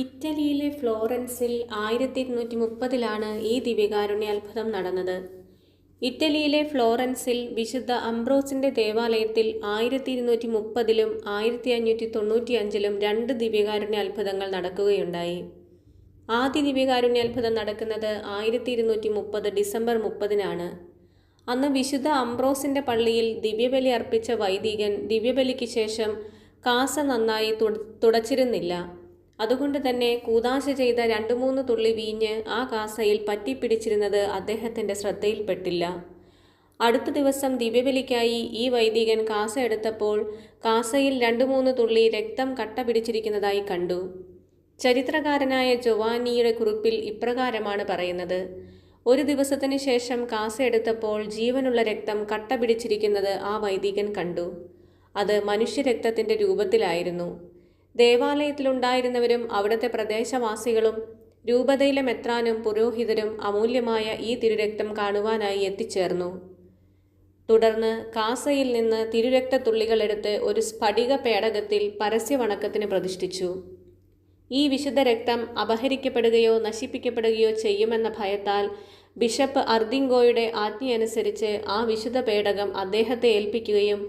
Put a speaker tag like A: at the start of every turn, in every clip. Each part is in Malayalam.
A: ഇറ്റലിയിലെ ഫ്ലോറൻസിൽ ആയിരത്തി ഇരുന്നൂറ്റി മുപ്പതിലാണ് ഈ ദിവ്യകാരുണ്യ അത്ഭുതം നടന്നത്. ഇറ്റലിയിലെ ഫ്ലോറൻസിൽ വിശുദ്ധ അംബ്രോസിന്റെ ദേവാലയത്തിൽ ആയിരത്തി ഇരുന്നൂറ്റി മുപ്പതിലും ആയിരത്തി അഞ്ഞൂറ്റി തൊണ്ണൂറ്റി അഞ്ചിലും രണ്ട് ദിവ്യകാരുണ്യ അത്ഭുതങ്ങൾ നടക്കുകയുണ്ടായി. ആദ്യ ദിവ്യകാരുണ്യ അത്ഭുതം നടക്കുന്നത് ആയിരത്തി ഇരുന്നൂറ്റി മുപ്പത് ഡിസംബർ മുപ്പതിനാണ്. അന്ന് വിശുദ്ധ അംബ്രോസിന്റെ പള്ളിയിൽ ദിവ്യബലി അർപ്പിച്ച വൈദികൻ ദിവ്യബലിക്ക് ശേഷം കാസ നന്നായി തുടച്ചിരുന്നില്ല. അതുകൊണ്ട് തന്നെ കൂതാശ ചെയ്ത രണ്ടു മൂന്ന് തുള്ളി വീഞ്ഞ് ആ കാസയിൽ പറ്റിപ്പിടിച്ചിരുന്നത് അദ്ദേഹത്തിന്റെ ശ്രദ്ധയിൽപ്പെട്ടില്ല. അടുത്ത ദിവസം ദിവ്യബലിക്കായി ഈ വൈദികൻ കാസ എടുത്തപ്പോൾ കാസയിൽ രണ്ടു മൂന്ന് തുള്ളി രക്തം കട്ട പിടിച്ചിരിക്കുന്നതായി കണ്ടു. ചരിത്രകാരനായ ജൊവാനിയുടെ കുറിപ്പിൽ ഇപ്രകാരമാണ് പറയുന്നത്. ഒരു ദിവസത്തിന് ശേഷം കാസ എടുത്തപ്പോൾ ജീവനുള്ള രക്തം കട്ട പിടിച്ചിരിക്കുന്നത് ആ വൈദികൻ കണ്ടു. അത് മനുഷ്യരക്തത്തിന്റെ രൂപത്തിലായിരുന്നു. ദേവാലയത്തിലുണ്ടായിരുന്നവരും അവിടുത്തെ പ്രദേശവാസികളും രൂപതയിലെ മെത്രാനും പുരോഹിതരും അമൂല്യമായ ഈ തിരുരക്തം കാണുവാനായി എത്തിച്ചേർന്നു. തുടർന്ന് കാസയിൽ നിന്ന് തിരുരക്തത്തുള്ളികൾ എടുത്ത് ഒരു സ്ഫടിക പേടകത്തിൽ പരസ്യവണക്കത്തിന് പ്രതിഷ്ഠിച്ചു. ഈ വിശുദ്ധ രക്തം അപഹരിക്കപ്പെടുകയോ നശിപ്പിക്കപ്പെടുകയോ ചെയ്യുമെന്ന ഭയത്താൽ ബിഷപ്പ് അർദിങ്കോയുടെ ആജ്ഞയനുസരിച്ച് ആ വിശുദ്ധ പേടകം അദ്ദേഹത്തെ ഏൽപ്പിക്കുകയും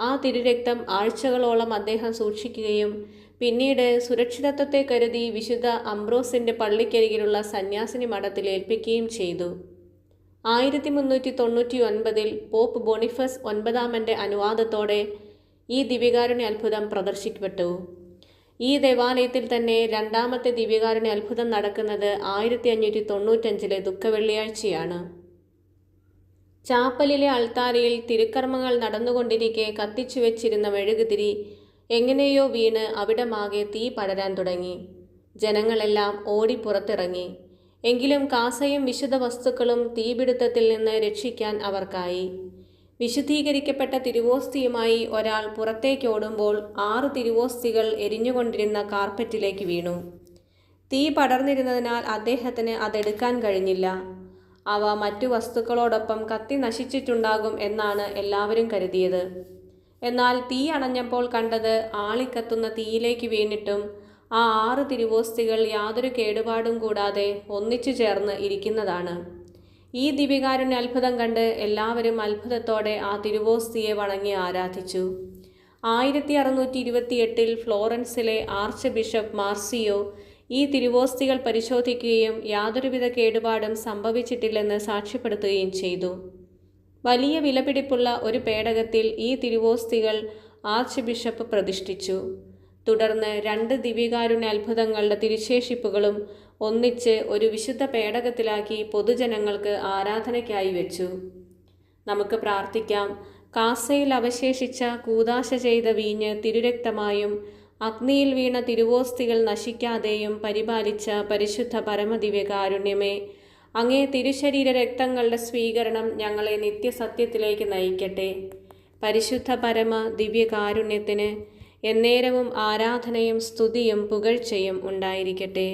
A: ആ തിരുരക്തം ആഴ്ചകളോളം അദ്ദേഹം സൂക്ഷിക്കുകയും പിന്നീട് സുരക്ഷിതത്വത്തെ കരുതി വിശുദ്ധ അംബ്രോസിന്റെ പള്ളിക്കരികിലുള്ള സന്യാസിനി മഠത്തിൽ ഏൽപ്പിക്കുകയും ചെയ്തു. ആയിരത്തി മുന്നൂറ്റി തൊണ്ണൂറ്റി ഒൻപതിൽ പോപ്പ് ബോണിഫസ് ഒൻപതാമന്റെ അനുവാദത്തോടെ ഈ ദിവ്യകാരുണ്യ അത്ഭുതം പ്രദർശിക്കപ്പെട്ടു. ഈ ദേവാലയത്തിൽ തന്നെ രണ്ടാമത്തെ ദിവ്യകാരുണ്യ അത്ഭുതം നടക്കുന്നത് ആയിരത്തി അഞ്ഞൂറ്റി തൊണ്ണൂറ്റഞ്ചിലെ ദുഃഖവെള്ളിയാഴ്ചയാണ്. ചാപ്പലിലെ അൾത്താരയിൽ തിരുക്കർമ്മങ്ങൾ നടന്നുകൊണ്ടിരിക്കെ കത്തിച്ചു വെച്ചിരുന്ന മെഴുകുതിരി എങ്ങനെയോ വീണ് അവിടമാകെ തീ പടരാൻ തുടങ്ങി. ജനങ്ങളെല്ലാം ഓടി പുറത്തിറങ്ങി. എങ്കിലും കാസയും വിശുദ്ധ വസ്തുക്കളും തീപിടുത്തത്തിൽ നിന്ന് രക്ഷിക്കാൻ അവർക്കായി. വിശുദ്ധീകരിക്കപ്പെട്ട തിരുവോസ്തിയുമായി ഒരാൾ പുറത്തേക്കോടുമ്പോൾ ആറ് തിരുവോസ്തികൾ എരിഞ്ഞുകൊണ്ടിരുന്ന കാർപ്പറ്റിലേക്ക് വീണു. തീ പടർന്നിരുന്നതിനാൽ അദ്ദേഹത്തിന് അതെടുക്കാൻ കഴിഞ്ഞില്ല. അവ മറ്റു വസ്തുക്കളോടൊപ്പം കത്തി നശിച്ചിട്ടുണ്ടാകും എന്നാണ് എല്ലാവരും കരുതിയത്. എന്നാൽ തീ അണഞ്ഞപ്പോൾ കണ്ടത് ആളിക്കത്തുന്ന തീയിലേക്ക് വീണിട്ടും ആ ആറ് തിരുവോസ്തികൾ യാതൊരു കേടുപാടും കൂടാതെ ഒന്നിച്ചു ചേർന്ന് ഇരിക്കുന്നതാണ്. ഈ ദിവികാരുണ്യ അത്ഭുതം കണ്ട് എല്ലാവരും അത്ഭുതത്തോടെ ആ തിരുവോസ്തിയെ വണങ്ങി ആരാധിച്ചു. ആയിരത്തി അറുന്നൂറ്റി ഇരുപത്തിയെട്ടിൽ ഫ്ലോറൻസിലെ ആർച്ച് ബിഷപ്പ് മാർസിയോ ഈ തിരുവോസ്തികൾ പരിശോധിക്കുകയും യാതൊരുവിധ കേടുപാടും സംഭവിച്ചിട്ടില്ലെന്ന് സാക്ഷ്യപ്പെടുത്തുകയും ചെയ്തു. വലിയ വിലപിടിപ്പുള്ള ഒരു പേടകത്തിൽ ഈ തിരുവോസ്തികൾ ആർച്ച് ബിഷപ്പ് പ്രതിഷ്ഠിച്ചു. തുടർന്ന് രണ്ട് ദിവ്യകാരുണ്യ അത്ഭുതങ്ങളുടെ തിരുശേഷിപ്പുകളും ഒന്നിച്ച് ഒരു വിശുദ്ധ പേടകത്തിലാക്കി പൊതുജനങ്ങൾക്ക് ആരാധനയ്ക്കായി വെച്ചു. നമുക്ക് പ്രാർത്ഥിക്കാം. കാസയിൽ അവശേഷിച്ച കൂതാശ ചെയ്ത വീഞ്ഞ് തിരുരക്തമായും അഗ്നിയിൽ വീണ തിരുവോസ്തികൾ നശിക്കാതെയും പരിപാലിച്ച പരിശുദ്ധ പരമദിവ്യകാരുണ്യമേ അങ്ങേ തിരുശരീര രക്തങ്ങളുടെ സ്വീകരണം ഞങ്ങളെ നിത്യസത്യത്തിലേക്ക് നയിക്കട്ടെ. പരിശുദ്ധ പരമ ദിവ്യകാരുണ്യത്തിന് എന്നേരവും ആരാധനയും സ്തുതിയും പുകഴ്ചയും ഉണ്ടായിരിക്കട്ടെ.